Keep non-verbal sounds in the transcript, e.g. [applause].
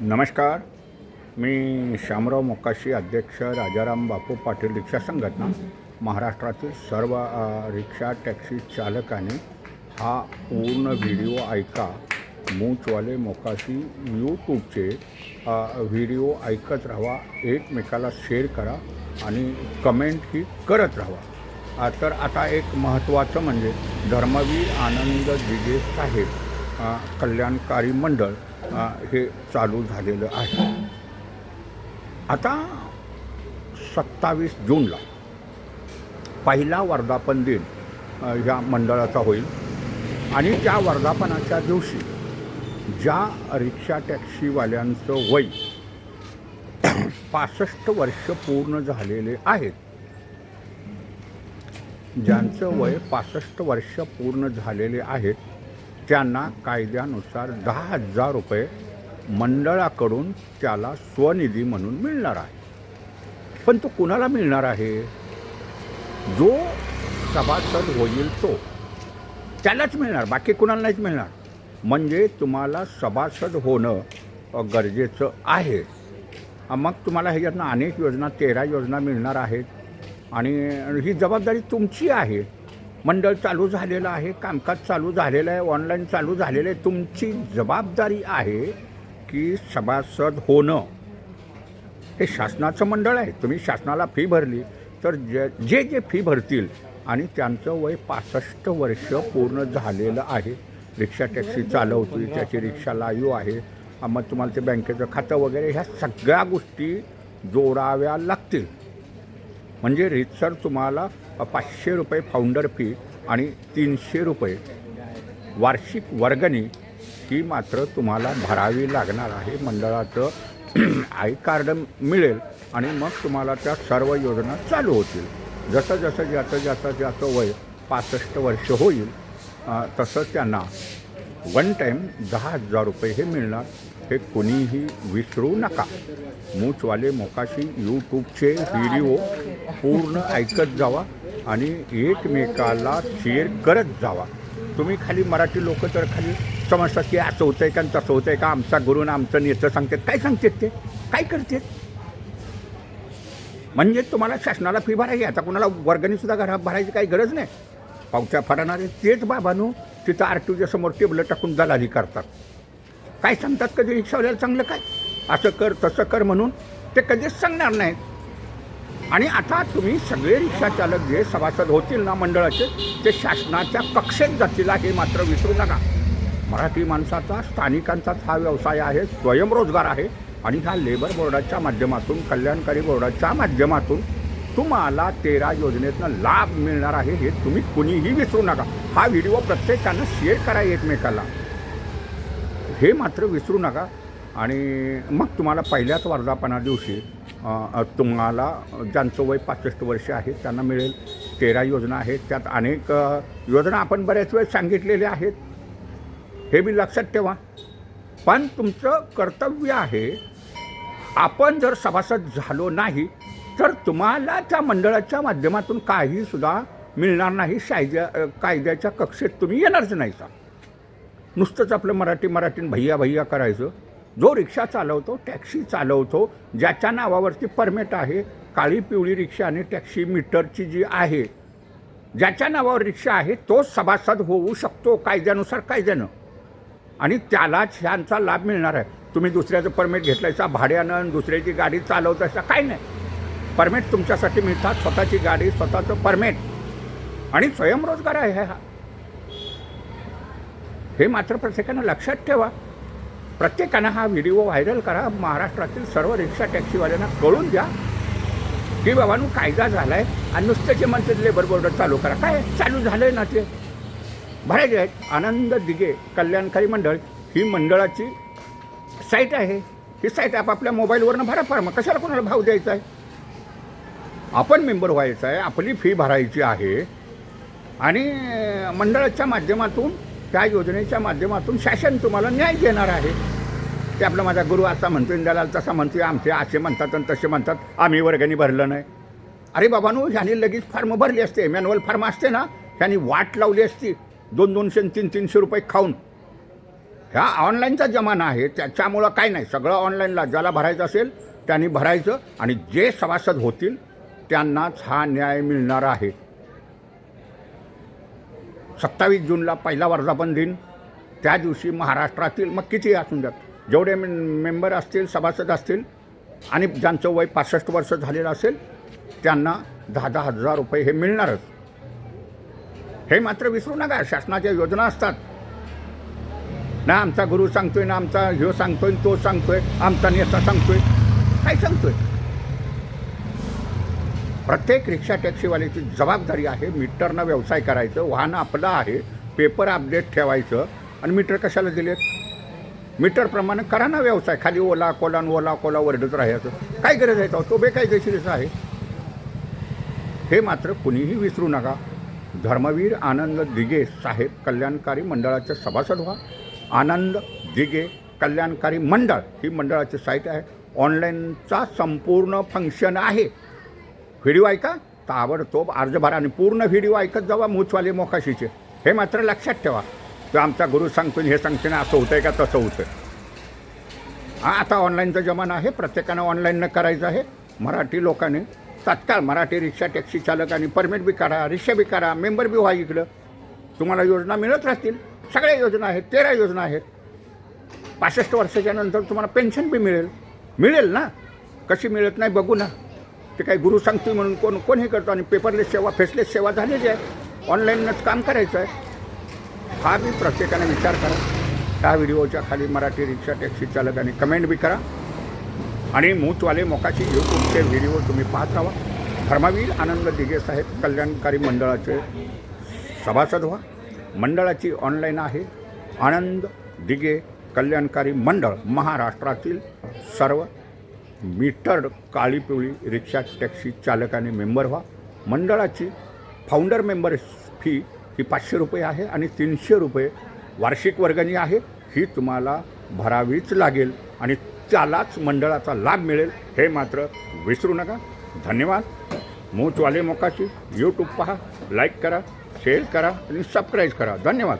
नमस्कार. मी श्यामराव मोकाशी अध्यक्ष राजाराम बापू पाटील रिक्षा संघटना महाराष्ट्रातील सर्व रिक्षा टॅक्सी चालकाने हा पूर्ण व्हिडिओ ऐका. मूचवाले मोकाशी यूट्यूबचे व्हिडिओ ऐकत राहा एकमेकाला शेअर करा आणि कमेंटही करत राहा. तर आता एक महत्त्वाचं म्हणजे धर्मवीर आनंद दिगे साहेब कल्याणकारी मंडळ हे चालू झालेलं आहे. आता सत्तावीस जूनला पहिला वर्धापन दिन ह्या मंडळाचा होईल. आणि त्या वर्धापनाच्या दिवशी ज्या रिक्षा टॅक्सीवाल्यांचं वय [clears throat] पासष्ट वर्ष पूर्ण झालेले आहेत ज्यांचं वय पासष्ट वर्ष पूर्ण झालेले आहेत त्यांना कायद्यानुसार दहा हजार रुपये मंडळाकडून त्याला स्वनिधी म्हणून मिळणार आहे. पण तो कुणाला मिळणार आहे? जो सभासद होईल तो. त्यालाच मिळणार बाकी कुणाला नाहीच मिळणार. म्हणजे तुम्हाला सभासद होणं गरजेचं आहे. मग तुम्हाला ह्याच्यातनं अनेक योजना तेरा योजना मिळणार आहेत. आणि ही जबाबदारी तुमची आहे. मंडळ चालू झालेलं आहे कामकाज चालू झालेलं आहे ऑनलाईन चालू झालेलं आहे. तुमची जबाबदारी आहे की सभासद होणं. हे शासनाचं मंडळ आहे. तुम्ही शासनाला फी भरली तर जे जे जे फी भरतील आणि त्यांचं वय पासष्ट वर्ष पूर्ण झालेलं आहे. रिक्षा टॅक्सी चालवतोय त्याची रिक्षा लाईव्ह आहे. मग तुम्हाला ते बँकेचं खातं वगैरे ह्या सगळ्या गोष्टी जोडाव्या लागतील. म्हणजे रितसर तुम्हाला पाचशे रुपये फाउंडर फी आणि तीनशे रुपये वार्षिक वर्गणी ही मात्र तुम्हाला भरावी लागणार आहे. मंडळाचं [clears throat] आय कार्ड मिळेल आणि मग तुम्हाला त्या सर्व योजना चालू होतील. जसं जसं ज्याचं ज्याचं ज्याचं वय पासष्ट वर्ष होईल तसं त्यांना वन टाईम दहा हजार रुपये हे मिळणार. हे कुणीही विसरू नका. मूचवाले मोकाशी यूट्यूबचे व्हिडिओ पूर्ण ऐकत जावा आणि एकमेकाला शेअर करत जावा. तुम्ही खाली मराठी लोक तर खाली समजतात की असं होतं आहे का आणि तसं होतं आहे का? आमचा गुरु ना आमचं नेतं सांगतात. काय सांगतात ते? काय करतात? म्हणजे तुम्हाला शासनाला फी भरायची आता कुणाला वर्गणीसुद्धा घरा भरायची काही गरज नाही. पावच्या फडणारे तेच बाबांनो तिथं आर टी समोर टेबलं टाकून दलाली करतात. काय सांगतात कधी रिक्षावाल्याला चांगलं काय? असं कर तसं कर म्हणून ते कधीच सांगणार नाहीत. आणि आता तुम्ही सगळे रिक्षाचालक जे सभासद होतील ना मंडळाचे ते शासनाच्या कक्षेत जातील हे मात्र विसरू नका. मराठी माणसाचा स्थानिकांचाच हा व्यवसाय आहे स्वयंरोजगार आहे. आणि हा लेबर बोर्डाच्या माध्यमातून कल्याणकारी बोर्डाच्या माध्यमातून तुम्हाला तेरा योजनेतनं लाभ मिळणार आहे हे तुम्ही कुणीही विसरू नका. हा व्हिडिओ प्रत्येकानं शेअर करा एकमेकाला. हे मात्र विसरू नका. आणि मग तुम्हाला पहिल्याच वर्धापना दिवशी तुम्हाला ज्यांचं वय पासष्ट वर्ष आहे त्यांना मिळेल. तेरा योजना आहेत. त्यात अनेक योजना आपण बऱ्याच वेळ सांगितलेल्या आहेत. हे बी लक्षात ठेवा. पण तुमचं कर्तव्य आहे आपण जर सभासद झालो नाही तर तुम्हाला त्या मंडळाच्या माध्यमातून काहीसुद्धा मिळणार नाही. कायद्या कायद्याच्या कक्षेत तुम्ही येणारच नाही का? नुसतंच आपलं मराठी मराठीन भैया भैया करायचं. जो रिक्षा चालवतो टॅक्सी चालवतो ज्याच्या नावावरती परमिट आहे काळी पिवळी रिक्षा आणि टॅक्सी मीटरची जी आहे ज्याच्या नावावर रिक्षा आहे तो सभासद होऊ शकतो कायद्यानुसार कायद्यानं. आणि त्यालाच ह्यांचा लाभ मिळणार आहे. तुम्ही दुसऱ्याचं परमिट घेतलायचा भाड्यानं आणि दुसऱ्याची गाडी चालवतायचा काय नाही. परमिट तुमच्यासाठी मिळतात स्वतःची गाडी स्वतःचं परमिट. आणि स्वयंरोजगार आहे हा. हे मात्र प्रत्येकानं लक्षात ठेवा. प्रत्येकानं हा व्हिडिओ व्हायरल करा. महाराष्ट्रातील सर्व रिक्षा टॅक्सीवाल्यांना कळून द्या की बाबांनो कायदा झाला आहे आणि नुसतं जे म्हणतात लेबर बोर्डर चालू करा. काय? चालू झालं आहे ना ते. भरायचे आहेत. आनंद दिगे कल्याणकारी मंडळ ही मंडळाची साईट आहे. ही साईट आपापल्या मोबाईलवरनं भरा फार. मग कशाला कोणाला भाव द्यायचा आहे? आपण मेंबर व्हायचं आहे. आपली फी भरायची आहे. आणि मंडळाच्या माध्यमातून त्या योजनेच्या माध्यमातून शासन तुम्हाला न्याय देणार आहे. ते आपला माझा गुरु असा म्हणतो दलाल तसा म्हणतोय आमचे असे म्हणतात आणि तसे म्हणतात. आम्ही वर्गाने भरलं नाही. अरे बाबांनो ह्याने लगेच फार्म भरली असते. मॅन्युअल फार्म असते ना ह्यानी वाट लावली असती. दोन दोनशे तीन तीनशे रुपये खाऊन. ह्या ऑनलाईनचा जमाना आहे त्याच्यामुळं काय नाही. सगळं ऑनलाईनला ज्याला भरायचं असेल त्यांनी भरायचं आणि जे सभासद होतील त्यांनाच हा न्याय मिळणार आहे. सत्तावीस जूनला पहिला वर्धापन दिन. त्या दिवशी महाराष्ट्रातील मग किती असून द्यात जेवढे मेंबर असतील सभासद असतील आणि ज्यांचं वय पासष्ट वर्ष झालेलं असेल त्यांना दहा दहा हजार रुपये हे मिळणारच. हे मात्र विसरू नका शासनाच्या योजना असतात. ना आमचा गुरु सांगतोय ना आमचा ह्यो सांगतोय तो सांगतोय आमचा नेता सांगतोय काय सांगतोय? प्रत्येक रिक्षा टॅक्सीवाल्याची जबाबदारी आहे मीटरनं व्यवसाय करायचं वाहन आपलं आहे पेपर अपडेट ठेवायचं. आणि मीटर कशाला दिलेत? मीटरप्रमाणे करा ना व्यवसाय. खाली ओला कोला ओला कोला वरडत राहायचं. काय गरज आहे तो? तो बेकायदेशीरच आहे. हे मात्र कुणीही विसरू नका. धर्मवीर आनंद दिगे साहेब कल्याणकारी मंडळाचे सभासद व्हा. आनंद दिगे कल्याणकारी मंडळ ही मंडळाची साईट आहे. ऑनलाईनचा संपूर्ण फंक्शन आहे. व्हिडिओ ऐका? ताबडतोब अर्ज पूर्ण व्हिडिओ ऐकत जावा मूचवाले मोकाशीचे. हे मात्र लक्षात ठेवा. तो आमचा गुरु सांगतो हे सांगतो ना असं होतंय का तसं होतं हा आता ऑनलाईनचा जमाना आहे. प्रत्येकानं ऑनलाईननं करायचं आहे. मराठी लोकांनी तात्काळ मराठी रिक्षा टॅक्सी चालकांनी परमिट बी करा रिक्षा बी करा मेंबर बी व्हा इकडं. तुम्हाला योजना मिळत राहतील. सगळ्या योजना आहेत. तेरा योजना आहेत. पासष्ट वर्षाच्या नंतर तुम्हाला पेन्शन बी मिळेल. मिळेल ना? कशी मिळत नाही? बघू ना. ते काही गुरु सांगतील म्हणून कोण कोण हे करतो? आणि पेपरलेस सेवा फेसलेस सेवा झालेली आहे. ऑनलाईनच काम करायचं आहे. हा बी प्रत्येकाने विचार करा. त्या व्हिडिओच्या खाली मराठी रिक्षा टॅक्सी चालकाने कमेंट बी करा. आणि मूचवाले मोकाची यूट्यूबचे व्हिडिओ तुम्ही पाहत राहा. धर्मवीर आनंद दिगे साहेब कल्याणकारी मंडळाचे सभासद व्हा. मंडळाची ऑनलाईन आहे. आनंद दिगे कल्याणकारी मंडळ महाराष्ट्रातील सर्व मीटर काळी पिवळी रिक्षा टॅक्सी चालकाने मेंबर व्हा. मंडळाची फाउंडर मेंबर फी ही पाचशे रुपये आहे आणि तीनशे रुपये वार्षिक वर्गणी आहे. ही तुम्हाला भरावीच लागेल आणि त्यालाच मंडळाचा लाभ मिळेल हे मात्र विसरू नका. धन्यवाद. मूचवाले मोकाची यूट्यूब पहा लाईक करा शेअर करा आणि सबस्क्राईब करा. धन्यवाद.